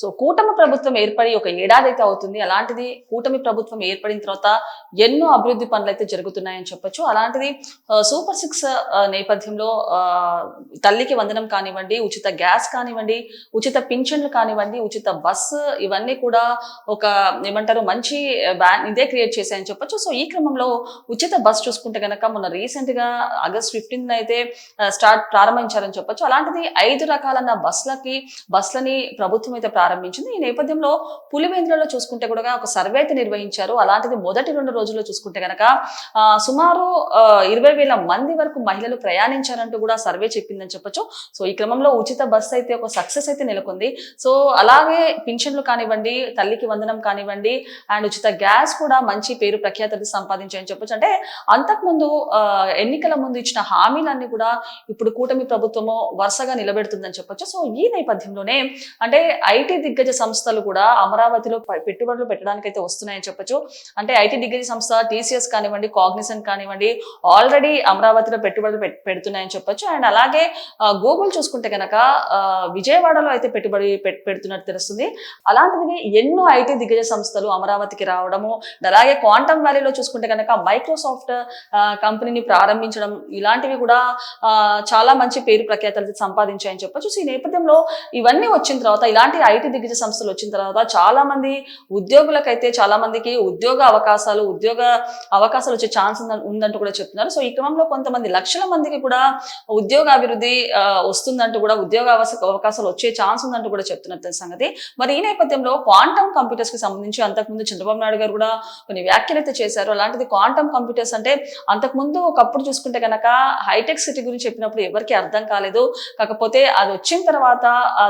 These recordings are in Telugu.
సో కూటమి ప్రభుత్వం ఏర్పడి ఒక ఏడాది అయితే అవుతుంది. అలాంటిది కూటమి ప్రభుత్వం ఏర్పడిన తర్వాత ఎన్నో అభివృద్ధి పనులు అయితే జరుగుతున్నాయని చెప్పొచ్చు. అలాంటిది సూపర్ సిక్స్ నేపథ్యంలో తల్లికి వందనం కానివ్వండి ఉచిత గ్యాస్ కానివ్వండి ఉచిత పింఛన్లు కానివ్వండి ఉచిత బస్సు ఇవన్నీ కూడా ఒక ఏమంటారు మంచి బ్యాన్ ఇదే క్రియేట్ చేశాయని చెప్పొచ్చు. సో ఈ క్రమంలో ఉచిత బస్ చూసుకుంటే కనుక మొన్న రీసెంట్గా ఆగస్ట్ ఫిఫ్టీన్ అయితే స్టార్ట్ ప్రారంభించారని చెప్పొచ్చు. అలాంటిది ఐదు రకాలన్న బస్సులకి బస్సులని ప్రభుత్వం అయితే ప్రారంభించింది. ఈ నేపథ్యంలో పులివెందులలో చూసుకుంటే కూడా ఒక సర్వే అయితే నిర్వహించారు. అలాంటిది మొదటి రెండు రోజుల్లో చూసుకుంటే కనుక సుమారు ఇరవై వేల మంది వరకు మహిళలు ప్రయాణించారంటూ కూడా సర్వే చెప్పిందని చెప్పొచ్చు. సో ఈ క్రమంలో ఉచిత బస్సు అయితే ఒక సక్సెస్ అయితే నెలకొంది. సో అలాగే పింఛన్లు కానివ్వండి తల్లికి వందనం కానివ్వండి అండ్ ఉచిత గ్యాస్ కూడా మంచి పేరు ప్రఖ్యాతలు సంపాదించాయని చెప్పొచ్చు. అంటే అంతకుముందు ఎన్నికల ముందు ఇచ్చిన హామీలన్నీ కూడా ఇప్పుడు కూటమి ప్రభుత్వము వరుసగా నిలబెడుతుందని చెప్పొచ్చు. సో ఈ నేపథ్యంలోనే అంటే ఐటీ దిగ్గజ సంస్థలు కూడా అమరావతిలో పెట్టుబడులు పెట్టడానికి అయితే వస్తున్నాయని చెప్పొచ్చు. అంటే ఐటీ దిగ్గజ సంస్థ టీసీఎస్ కానివ్వండి కాగ్నిసెంట్ కానివ్వండి ఆల్రెడీ అమరావతిలో పెట్టుబడులు పెడుతున్నాయని చెప్పొచ్చు. అండ్ అలాగే గూగుల్ చూసుకుంటే కనుక విజయవాడలో అయితే పెట్టుబడి పెడుతున్నట్టు తెలుస్తుంది. అలాంటిది ఎన్నో ఐటీ దిగ్గజ సంస్థలు అమరావతికి రావడము అలాగే క్వాంటమ్ వ్యాలీలో చూసుకుంటే కనుక మైక్రోసాఫ్ట్ కంపెనీని ప్రారంభించడం ఇలాంటివి కూడా చాలా మంచి పేరు ప్రఖ్యాతలు సంపాదించాయని చెప్పొచ్చు. సో ఈ నేపథ్యంలో ఇవన్నీ వచ్చిన తర్వాత ఇలాంటి ఐటీ దిగ్గజ సంస్థలు వచ్చిన తర్వాత చాలా మంది ఉద్యోగులకైతే చాలా మందికి ఉద్యోగ అవకాశాలు ఉద్యోగ అవకాశాలు వచ్చే ఛాన్స్ ఉందంటూ కూడా చెప్తున్నారు. సో ఈ క్రమంలో కొంతమంది లక్షల మందికి కూడా ఉద్యోగ అభివృద్ధి వస్తుందంటూ కూడా ఉద్యోగ అవకాశాలు వచ్చే ఛాన్స్ ఉందంటూ కూడా చెప్తున్నారు సంగతి. మరి ఈ నేపథ్యంలో క్వాంటమ్ కంప్యూటర్స్కి సంబంధించి అంతకుముందు చంద్రబాబు నాయుడు గారు కూడా కొన్ని వ్యాఖ్యలు అయితే చేశారు. అలాంటిది క్వాంటమ్ కంప్యూటర్స్ అంటే అంతకుముందు ఒకప్పుడు చూసుకుంటే కనుక హైటెక్ సిటీ గురించి చెప్పినప్పుడు ఎవరికి అర్థం కాలేదు. కాకపోతే అది వచ్చిన తర్వాత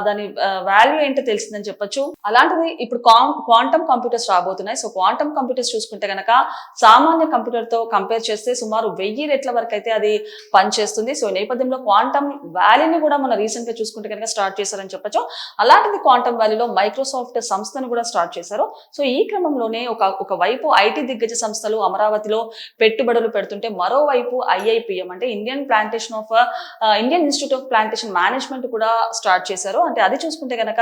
దాని వాల్యూ ఏంటో తెలిసి తెలిసిందని చెప్పొచ్చు. అలాంటిది ఇప్పుడు క్వాంటమ్ కంప్యూటర్స్ రాబోతున్నాయి. సో క్వాంటమ్ కంప్యూటర్స్ చూసుకుంటే కనుక సామాన్య కంప్యూటర్తో కంపేర్ చేస్తే సుమారు వెయ్యి రెట్ల వరకు అయితే అది పనిచేస్తుంది. సో నేపథ్యంలో క్వాంటమ్ వ్యాలీని కూడా మన రీసెంట్గా చూసుకుంటే కనుక స్టార్ట్ చేశారని చెప్పొచ్చు. అలాంటిది క్వాంటమ్ వ్యాలీలో మైక్రోసాఫ్ట్ సంస్థను కూడా స్టార్ట్ చేశారు. సో ఈ క్రమంలోనే ఒక ఒక వైపు ఐటీ దిగ్గజ సంస్థలు అమరావతిలో పెట్టుబడులు పెడుతుంటే మరోవైపు ఐఐపిఎం అంటే Indian plantation of Indian institute of plantation management కూడా స్టార్ట్ చేశారు. అంటే అది చూసుకుంటే కనుక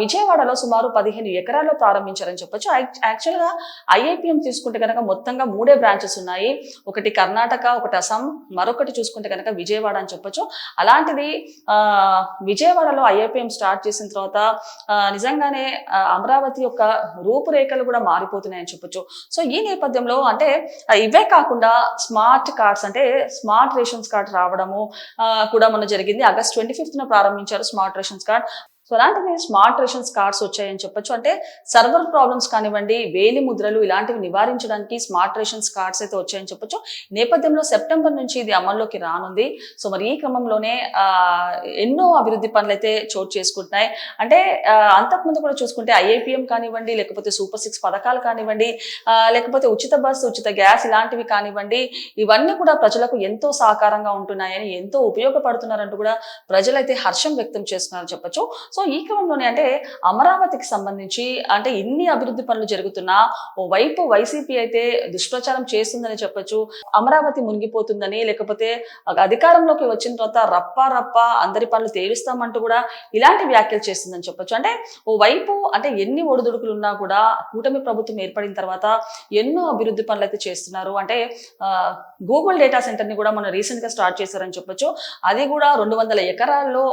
విజయవాడలో సుమారు పదిహేను ఎకరాల్లో ప్రారంభించారని చెప్పొచ్చు. యాక్చువల్గా ఐఐపిఎం తీసుకుంటే కనుక మొత్తంగా మూడే బ్రాంచెస్ ఉన్నాయి. ఒకటి కర్ణాటక ఒకటి అస్సాం మరొకటి చూసుకుంటే కనుక విజయవాడ అని చెప్పొచ్చు. అలాంటిది విజయవాడలో ఐఐపిఎం స్టార్ట్ చేసిన తర్వాత నిజంగానే అమరావతి యొక్క రూపురేఖలు కూడా మారిపోతున్నాయని చెప్పొచ్చు. సో ఈ నేపథ్యంలో అంటే ఇవే కాకుండా స్మార్ట్ కార్డ్స్ అంటే స్మార్ట్ రేషన్స్ కార్డ్ రావడము కూడా మొన్న జరిగింది. ఆగస్ట్ ట్వంటీ ఫిఫ్త్ ప్రారంభించారు స్మార్ట్ రేషన్స్ కార్డ్. సో అలాంటివి స్మార్ట్ రేషన్ కార్డ్స్ వచ్చాయని చెప్పొచ్చు. అంటే సర్వర్ ప్రాబ్లమ్స్ కానివ్వండి వేలి ముద్రలు ఇలాంటివి నివారించడానికి స్మార్ట్ రేషన్స్ కార్డ్స్ అయితే వచ్చాయని చెప్పొచ్చు. నేపథ్యంలో సెప్టెంబర్ నుంచి ఇది అమల్లోకి రానుంది. సో మరి ఈ క్రమంలోనే ఎన్నో అభివృద్ధి పనులు అయితే చోటు చేసుకుంటున్నాయి. అంటే అంతకుముందు కూడా చూసుకుంటే ఐఐపిఎం కానివ్వండి లేకపోతే సూపర్ సిక్స్ పథకాలు కానివ్వండి లేకపోతే ఉచిత బస్సు ఉచిత గ్యాస్ ఇలాంటివి కానివ్వండి ఇవన్నీ కూడా ప్రజలకు ఎంతో సహకారంగా ఉంటున్నాయని ఎంతో ఉపయోగపడుతున్నారంటూ కూడా ప్రజలైతే హర్షం వ్యక్తం చేస్తున్నారు చెప్పొచ్చు. సో ఈ క్రమంలోనే అంటే అమరావతికి సంబంధించి అంటే ఇన్ని అభివృద్ధి పనులు జరుగుతున్నా ఓ వైపు వైసీపీ అయితే దుష్ప్రచారం చేస్తుందని చెప్పొచ్చు అమరావతి మునిగిపోతుందని లేకపోతే అధికారంలోకి వచ్చిన తర్వాత రప్ప రప్ప అందరి పనులు తేలుస్తామంటూ కూడా ఇలాంటి వ్యాఖ్యలు చేస్తుందని చెప్పొచ్చు. అంటే ఓ వైపు అంటే ఎన్ని ఒడిదుడుకులు ఉన్నా కూడా కూటమి ప్రభుత్వం ఏర్పడిన తర్వాత ఎన్నో అభివృద్ధి పనులు అయితే చేస్తున్నారు. అంటే గూగుల్ డేటా సెంటర్ని కూడా మనం రీసెంట్గా స్టార్ట్ చేశారని చెప్పొచ్చు. అది కూడా రెండు వందల ఎకరాల్లో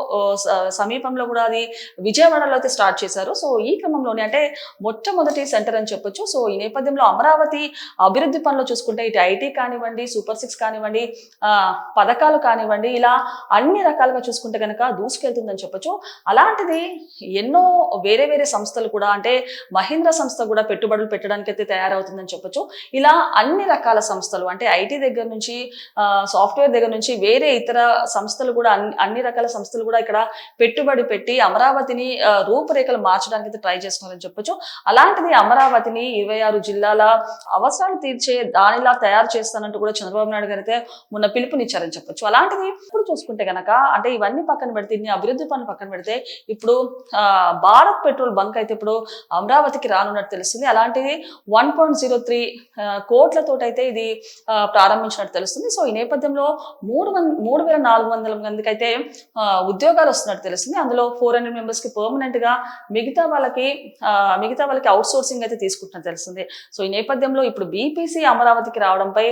సమీపంలో కూడా అది విజయవాడలో అయితే స్టార్ట్ చేశారు. సో ఈ క్రమంలోనే అంటే మొట్టమొదటి సెంటర్ అని చెప్పొచ్చు. సో ఈ నేపథ్యంలో అమరావతి అభివృద్ధి పనులు చూసుకుంటే ఇటు ఐటీ కానివ్వండి సూపర్ సిక్స్ కానివ్వండి పథకాలు కానివ్వండి ఇలా అన్ని రకాలుగా చూసుకుంటే కనుక దూసుకెళ్తుందని చెప్పొచ్చు. అలాంటిది ఎన్నో వేరే వేరే సంస్థలు కూడా అంటే మహీంద్ర సంస్థ కూడా పెట్టుబడులు పెట్టడానికి అయితే తయారవుతుందని చెప్పొచ్చు. ఇలా అన్ని రకాల సంస్థలు అంటే ఐటీ దగ్గర నుంచి సాఫ్ట్వేర్ దగ్గర నుంచి వేరే ఇతర సంస్థలు కూడా అన్ని అన్ని రకాల సంస్థలు కూడా ఇక్కడ పెట్టుబడి పెట్టి అమరావతిని రూపురేఖలు మార్చడానికి అయితే ట్రై చేస్తున్నారని చెప్పొచ్చు. అలాంటిది అమరావతిని ఇరవై ఆరు జిల్లాల అవసరాలు తీర్చే దానిలా తయారు చేస్తానంటూ కూడా చంద్రబాబు నాయుడు గారు అయితే మొన్న పిలుపునిచ్చారని చెప్పొచ్చు. అలాంటిది ఇప్పుడు చూసుకుంటే గనక అంటే ఇవన్నీ పక్కన పెడితే ఇన్ని అభివృద్ధి పనులు పక్కన పెడితే ఇప్పుడు భారత్ పెట్రోల్ బంక్ అయితే ఇప్పుడు అమరావతికి రానున్నట్టు తెలుస్తుంది. అలాంటిది వన్ పాయింట్ జీరో త్రీ కోట్లతోటైతే ఇది ప్రారంభించినట్టు తెలుస్తుంది. సో ఈ నేపథ్యంలో మూడు వంద మూడు వేల నాలుగు వందల మందికి అయితే ఉద్యోగాలు వస్తున్నట్టు తెలుస్తుంది. అందులో ఫోర్ హండ్రెడ్ ఫ్యామిలీ మెంబర్స్కి పర్మనెంట్గా మిగతా వాళ్ళకి మిగతా వాళ్ళకి అవుట్ సోర్సింగ్ అయితే తీసుకుంటున్నట్టు తెలిసింది సో ఈ నేపథ్యంలో ఇప్పుడు బీపీసీ అమరావతికి రావడంపై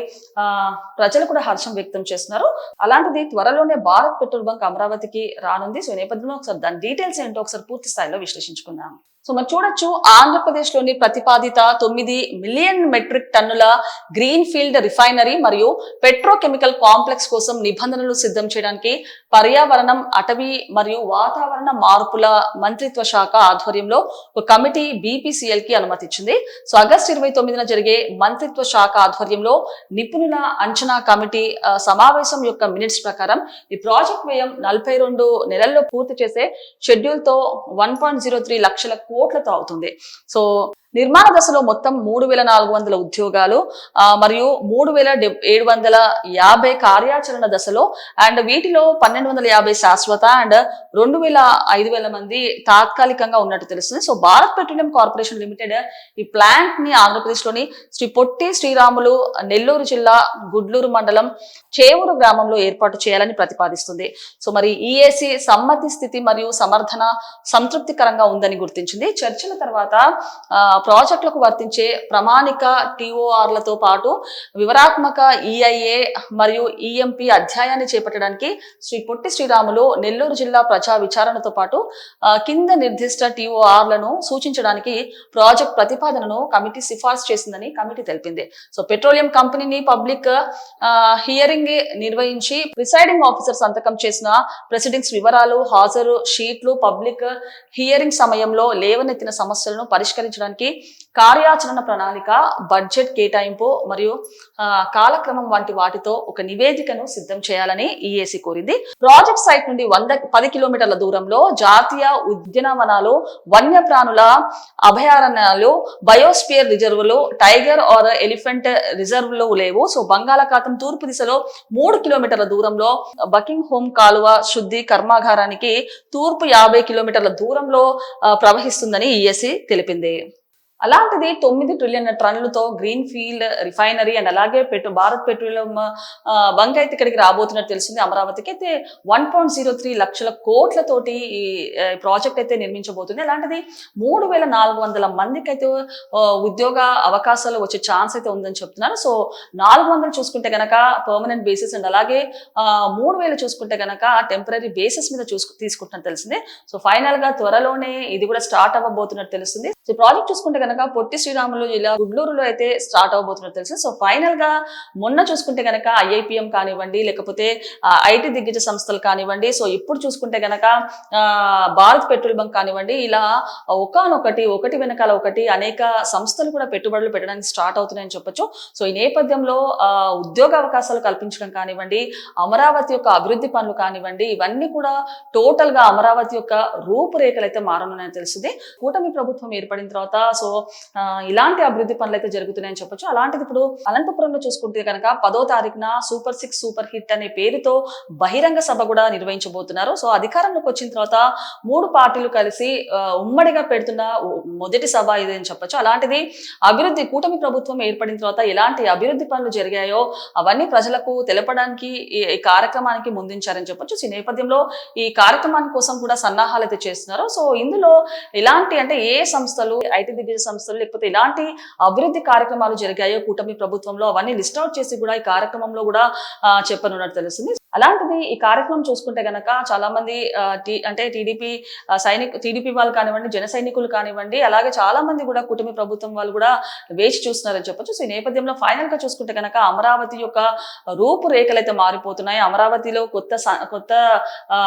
ప్రజలు కూడా హర్షం వ్యక్తం చేస్తున్నారు. అలాంటిది త్వరలోనే భారత్ పెట్రోల్ బంక్ అమరావతికి రానుంది. సో ఈ నేపథ్యంలో ఒకసారి దాని డీటెయిల్స్ ఏంటో ఒకసారి పూర్తి స్థాయిలో విశ్లేషించుకుందాం. సో మనం చూడొచ్చు ఆంధ్రప్రదేశ్లోని ప్రతిపాదిత తొమ్మిది మిలియన్ మెట్రిక్ టన్నుల గ్రీన్ ఫీల్డ్ రిఫైనరీ మరియు పెట్రోకెమికల్ కాంప్లెక్స్ కోసం నిబంధనలు సిద్ధం చేయడానికి పర్యావరణం అటవీ మరియు వాతావరణ మార్పుల మంత్రిత్వ శాఖ ఆధ్వర్యంలో ఒక కమిటీ బీపీసీఎల్కి అనుమతిచ్చింది. సో ఆగస్టు ఇరవై తొమ్మిదిన జరిగే మంత్రిత్వ శాఖ ఆధ్వర్యంలో నిపుణుల అంచనా కమిటీ సమావేశం యొక్క మినిట్స్ ప్రకారం ఈ ప్రాజెక్ట్ వ్యయం నలభై రెండు నెలల్లో పూర్తి చేసే షెడ్యూల్తో వన్ పాయింట్ జీరో త్రీ లక్షల కోట్లతో అవుతుంది. సో నిర్మాణ దశలో మొత్తం మూడు వేల నాలుగు వందల ఉద్యోగాలు మరియు మూడు వేల ఏడు వందల యాభై కార్యాచరణ దశలో అండ్ వీటిలో పన్నెండు వందల యాభై శాశ్వత అండ్ రెండు వేల ఐదు వేల మంది తాత్కాలికంగా ఉన్నట్టు తెలుస్తుంది. So Bharat petroleum corporation limited ఈ ప్లాంట్ని ఆంధ్రప్రదేశ్లోని శ్రీ పొట్టి శ్రీరాములు నెల్లూరు జిల్లా గుడ్లూరు మండలం చేవూరు గ్రామంలో ఏర్పాటు చేయాలని ప్రతిపాదిస్తుంది. సో మరి ఈఏసి సమ్మతి స్థితి మరియు సమర్థన సంతృప్తికరంగా ఉందని గుర్తించింది. చర్చల తర్వాత ప్రాజెక్టులకు వర్తించే ప్రామాణిక టీఓఆర్లతో పాటు వివరాత్మక ఈఐఏ మరియు ఈఎంపి అధ్యాయాన్ని చేపట్టడానికి శ్రీ పొట్టి శ్రీరాములు నెల్లూరు జిల్లా ప్రజా విచారణతో పాటు కింద నిర్దిష్ట టీఓఆర్లను సూచించడానికి ప్రాజెక్ట్ ప్రతిపాదనను కమిటీ సిఫార్సు చేసిందని కమిటీ తెలిపింది. సో పెట్రోలియం కంపెనీని పబ్లిక్ హియరింగ్ నిర్వహించి ప్రిసైడింగ్ ఆఫీసర్ సంతకం చేసిన ప్రెసిడెంట్స్ వివరాలు హాజరు షీట్లు పబ్లిక్ హియరింగ్ సమయంలో లేవనెత్తిన సమస్యలను పరిష్కరించడానికి కార్యాచరణ ప్రణాళిక బడ్జెట్ కేటాయింపు మరియు కాలక్రమం వంటి వాటితో ఒక నివేదికను సిద్ధం చేయాలని ఈఏసీ కోరింది. ప్రాజెక్ట్ సైట్ నుండి వంద పది కిలోమీటర్ల దూరంలో జాతీయ ఉద్యానవనాలు వన్యప్రాణుల అభయారణ్యాలు బయోస్పియర్ రిజర్వులు టైగర్ ఆర్ ఎలిఫెంట్ రిజర్వులు లేవు. సో బంగాళాఖాతం తూర్పు దిశలో మూడు కిలోమీటర్ల దూరంలో బకింగ్ హోమ్ కాలువ శుద్ధి కర్మాగారానికి తూర్పు యాభై కిలోమీటర్ల దూరంలో ప్రవహిస్తుందని ఈఎస్సి తెలిపింది. అలాంటిది తొమ్మిది ట్రిలియన్ టన్నులతో గ్రీన్ ఫీల్డ్ రిఫైనరీ అండ్ అలాగే పెట్రో భారత్ పెట్రోలియం బంక్ అయితే ఇక్కడికి రాబోతున్నట్టు తెలిసింది అమరావతికి. అయితే వన్ పాయింట్ జీరో త్రీ లక్షల కోట్లతోటి ఈ ప్రాజెక్ట్ అయితే నిర్మించబోతుంది. అలాంటిది మూడు వేల నాలుగు వందల మందికి అయితే ఉద్యోగ అవకాశాలు వచ్చే ఛాన్స్ అయితే ఉందని చెప్తున్నారు. సో నాలుగు వందలు చూసుకుంటే గనక పర్మనెంట్ బేసిస్ అండ్ అలాగే మూడు వేలు చూసుకుంటే గనక టెంపరీ బేసిస్ మీద చూసుకు తీసుకుంటున్నట్టు తెలిసింది. సో ఫైనల్గా త్వరలోనే ఇది కూడా స్టార్ట్ అవ్వబోతున్నట్టు తెలుస్తుంది. సో ప్రాజెక్ట్ చూసుకుంటే కనుక పొట్టి శ్రీరాములు జిల్లా గుడ్లూరులో అయితే స్టార్ట్ అవబోతున్నట్టు తెలుసు. సో ఫైనల్గా మొన్న చూసుకుంటే కనుక ఐఐపిఎం కానివ్వండి లేకపోతే ఐటీ దిగ్గజ సంస్థలు కానివ్వండి సో ఇప్పుడు చూసుకుంటే గనక భారత్ పెట్రోల్ బంక్ కానివ్వండి ఇలా ఒకనొకటి ఒకటి వెనకాల ఒకటి అనేక సంస్థలు కూడా పెట్టుబడులు పెట్టడానికి స్టార్ట్ అవుతున్నాయని చెప్పొచ్చు. సో ఈ నేపథ్యంలో ఉద్యోగ అవకాశాలు కల్పించడం కానివ్వండి అమరావతి యొక్క అభివృద్ధి పనులు కానివ్వండి ఇవన్నీ కూడా టోటల్గా అమరావతి యొక్క రూపురేఖలు అయితే మారనున్నాయని తెలుస్తుంది. కూటమి ప్రభుత్వం ఏర్పడిన తర్వాత సో ఇలాంటి అభివృద్ధి పనులు అయితే జరుగుతున్నాయని చెప్పొచ్చు. అలాంటిది ఇప్పుడు అనంతపురంలో చూసుకుంటే కనుక పదో తారీఖున సూపర్ సిక్స్ సూపర్ హిట్ అనే పేరుతో బహిరంగ సభ కూడా నిర్వహించబోతున్నారు. సో అధికారంలోకి వచ్చిన తర్వాత మూడు పార్టీలు కలిసి ఉమ్మడిగా పెడుతున్న మొదటి సభ ఇది అని చెప్పొచ్చు. అలాంటిది అభివృద్ధి కూటమి ప్రభుత్వం ఏర్పడిన తర్వాత ఎలాంటి అభివృద్ధి పనులు జరిగాయో అవన్నీ ప్రజలకు తెలపడానికి ఈ కార్యక్రమానికి ముందుంచారని చెప్పొచ్చు. ఈ నేపథ్యంలో ఈ కార్యక్రమాని కోసం కూడా సన్నాహాలు అయితే చేస్తున్నారు. సో ఇందులో ఎలాంటి అంటే ఏ సంస్థలు ఐటీ దిగ్గజ సంస్థలు లేకపోతే ఎలాంటి అభివృద్ధి కార్యక్రమాలు జరిగాయో కూటమి ప్రభుత్వంలో అవన్నీ లిస్ట్ అవుట్ చేసి కూడా ఈ కార్యక్రమంలో కూడా చెప్పనున్నట్టు తెలుస్తుంది. అలాంటిది ఈ కార్యక్రమం చూసుకుంటే గనక చాలా మంది అంటే టీడీపీ సైనిక టీడీపీ వాళ్ళు కానివ్వండి జన సైనికులు కానివ్వండి అలాగే చాలా మంది కూడా కుటుంబ ప్రభుత్వం వాళ్ళు కూడా వేచి చూస్తున్నారని చెప్పొచ్చు. సో ఈ నేపథ్యంలో ఫైనల్గా చూసుకుంటే గనక అమరావతి యొక్క రూపురేఖలు అయితే మారిపోతున్నాయి. అమరావతిలో కొత్త స- కొత్త ఆ,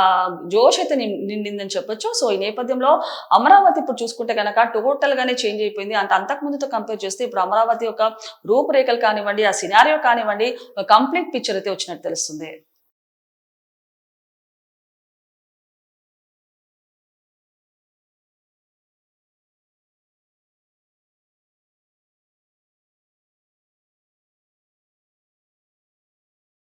జోష్ అయితే నిండిందని చెప్పొచ్చు. సో ఈ నేపథ్యంలో అమరావతి ఇప్పుడు చూసుకుంటే గనక టోటల్ గానే చేంజ్ అయిపోయింది. అంటే అంతకు ముందుతో కంపేర్ చేస్తే ఇప్పుడు అమరావతి యొక్క రూపురేఖలు కానివ్వండి ఆ సినారియో కానివ్వండి కంప్లీట్ పిక్చర్ అయితే వచ్చినట్టు తెలుస్తుంది.